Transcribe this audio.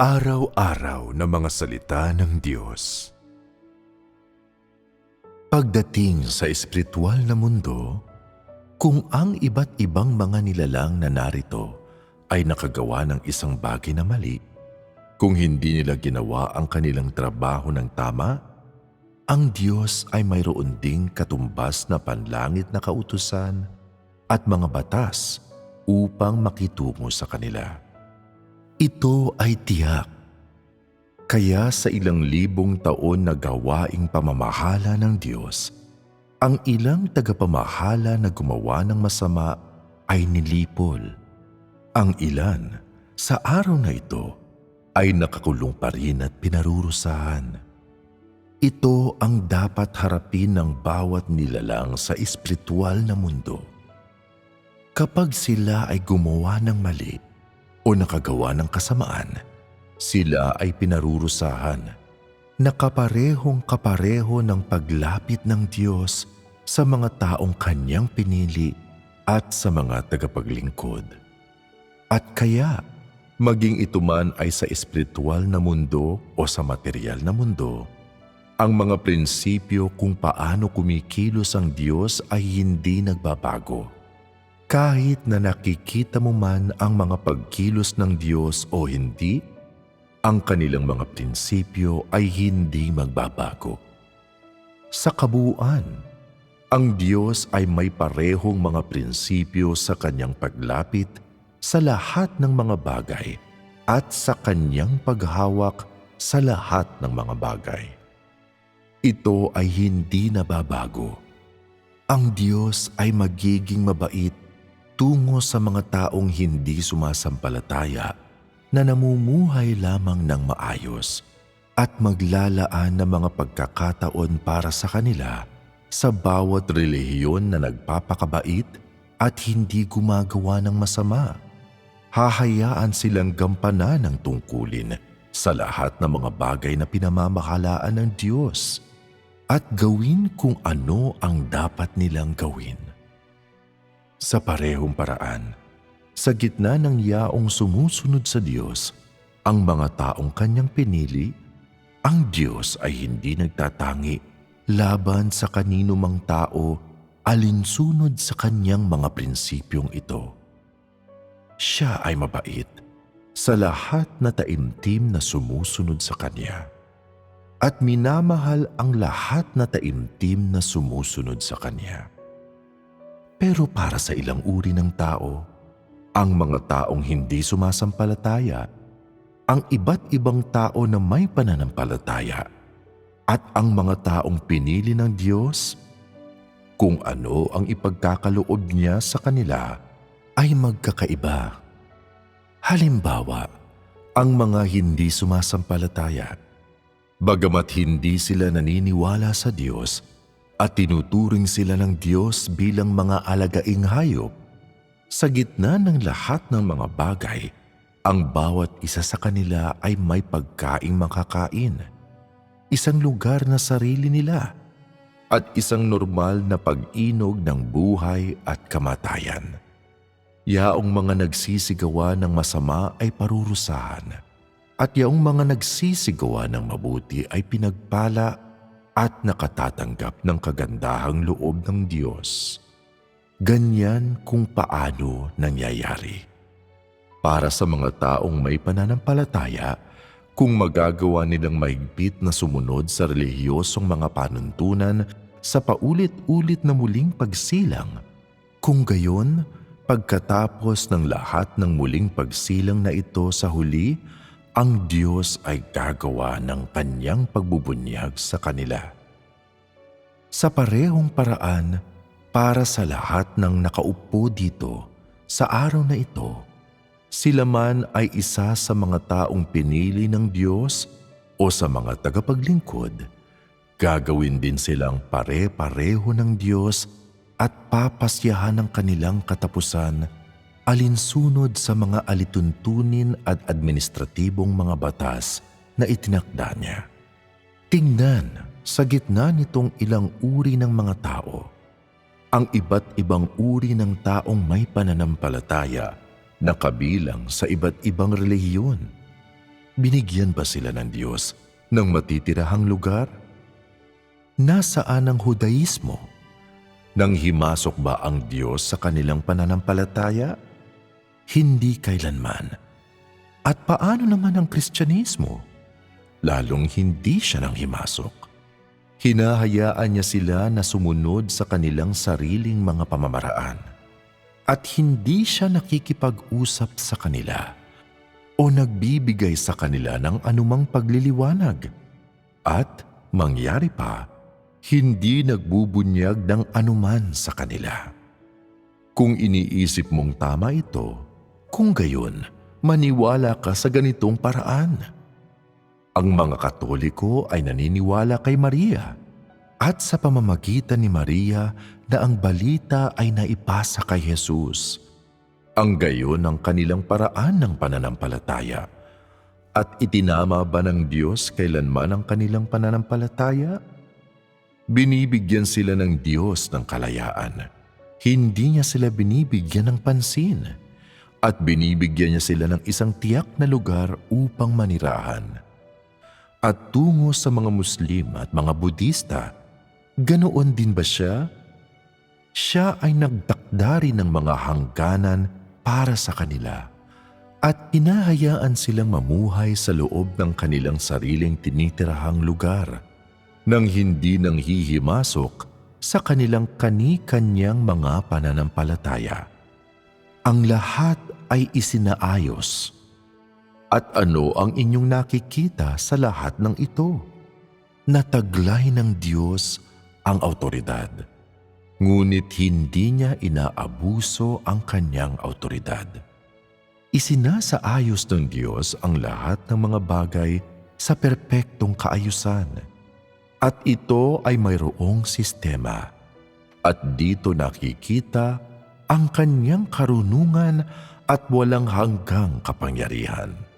Araw-araw na mga salita ng Diyos. Pagdating sa espiritual na mundo, kung ang iba't ibang mga nilalang na narito ay nakagawa ng isang bagay na mali, kung hindi nila ginawa ang kanilang trabaho ng tama, ang Diyos ay mayroon ding katumbas na panlangit na kautusan at mga batas upang makitungo sa kanila. Ito ay tiyak. Kaya sa ilang libong taon na gawaing pamamahala ng Diyos, ang ilang tagapamahala na gumawa ng masama ay nilipol. Ang ilan sa araw na ito ay nakakulong pa rin at pinarurusahan. Ito ang dapat harapin ng bawat nilalang sa espiritual na mundo. Kapag sila ay gumawa ng mali o nakagawa ng kasamaan, sila ay pinarurusahan na kaparehong kapareho ng paglapit ng Diyos sa mga taong kanyang pinili at sa mga tagapaglingkod. At kaya, maging ito man ay sa espiritual na mundo o sa material na mundo, ang mga prinsipyo kung paano kumikilos ang Diyos ay hindi nagbabago. Kahit na nakikita mo man ang mga pagkilos ng Diyos o hindi, ang kanilang mga prinsipyo ay hindi magbabago. Sa kabuuan, ang Diyos ay may parehong mga prinsipyo sa kanyang paglapit sa lahat ng mga bagay at sa kanyang paghawak sa lahat ng mga bagay. Ito ay hindi nababago. Ang Diyos ay magiging mabait tungo sa mga taong hindi sumasampalataya na namumuhay lamang ng maayos at maglalaan ng mga pagkakataon para sa kanila sa bawat relihiyon na nagpapakabait at hindi gumagawa ng masama. Hahayaan silang gampanan ng tungkulin sa lahat ng mga bagay na pinamamahalaan ng Diyos at gawin kung ano ang dapat nilang gawin. Sa parehong paraan, sa gitna ng yaong sumusunod sa Diyos, ang mga taong kanyang pinili, ang Diyos ay hindi nagtatangi laban sa kanino mang tao alinsunod sa kanyang mga prinsipyong ito. Siya ay mabait sa lahat na taimtim na sumusunod sa Kanya at minamahal ang lahat na taimtim na sumusunod sa Kanya. Pero para sa ilang uri ng tao, ang mga taong hindi sumasampalataya, ang iba't ibang tao na may pananampalataya, at ang mga taong pinili ng Diyos, kung ano ang ipagkakaloob niya sa kanila ay magkakaiba. Halimbawa, ang mga hindi sumasampalataya Bagamat hindi sila naniniwala sa Diyos at tinuturing sila ng Diyos bilang mga alagaing hayop, sa gitna ng lahat ng mga bagay, ang bawat isa sa kanila ay may pagkaing makakain, isang lugar na sarili nila, at isang normal na pag-inog ng buhay at kamatayan. Yaong mga nagsisigawa ng masama ay parurusahan at yaong mga nagsisigawa ng mabuti ay pinagpala at nakatatanggap ng kagandahang loob ng Diyos. Ganyan kung paano nangyayari. Para sa mga taong may pananampalataya, kung magagawa nilang mahigpit na sumunod sa relihiyosong mga panuntunan sa paulit-ulit na muling pagsilang, kung gayon, pagkatapos ng lahat ng muling pagsilang na ito sa huli, ang Diyos ay gagawa ng kanyang pagbubunyag sa kanila. Sa parehong paraan, para sa lahat ng nakaupo dito sa araw na ito, sila man ay isa sa mga taong pinili ng Diyos o sa mga tagapaglingkod, gagawin din silang pare-pareho ng Diyos at papasyahan ng kanilang katapusan alinsunod sa mga alituntunin at administratibong mga batas na itinakda niya. Tingnan sa gitna nitong ilang uri ng mga tao, ang iba't ibang uri ng taong may pananampalataya na kabilang sa iba't ibang relihiyon. Binigyan ba sila ng Diyos ng matitirahang lugar? Nasaan ang Hudaismo? Nang himasok ba ang Diyos sa kanilang pananampalataya? Hindi kailanman. At paano naman ang Kristyanismo? Lalong hindi siya nang himasok. Hinahayaan niya sila na sumunod sa kanilang sariling mga pamamaraan. At hindi siya nakikipag-usap sa kanila o nagbibigay sa kanila ng anumang pagliliwanag. At mangyari pa, hindi nagbubunyag ng anuman sa kanila. Kung iniisip mong tama ito, kung gayon, maniwala ka sa ganitong paraan. Ang mga Katoliko ay naniniwala kay Maria at sa pamamagitan ni Maria na ang balita ay naipasa kay Jesus. Ang gayon ang kanilang paraan ng pananampalataya. At itinama ba ng Diyos kailanman ang kanilang pananampalataya? Binibigyan sila ng Diyos ng kalayaan. Hindi niya sila binibigyan ng pansin. At binibigyan niya sila ng isang tiyak na lugar upang manirahan. At tungo sa mga Muslim at mga Budista, ganoon din ba siya? Siya ay nagtakda rin ng mga hangganan para sa kanila at hinahayaan silang mamuhay sa loob ng kanilang sariling tinitirahang lugar nang hindi nang hihimasok sa kanilang kani-kanyang mga pananampalataya. Ang lahat ay isinaayos at ano ang inyong nakikita sa lahat ng ito? Nataglay ng Diyos ang autoridad. Ngunit hindi niya inaabuso ang kanyang autoridad. Isinasaayos ng Diyos ang lahat ng mga bagay sa perpektong kaayusan. At ito ay mayroong sistema. At dito nakikita ang kanyang karunungan at walang hanggang kapangyarihan.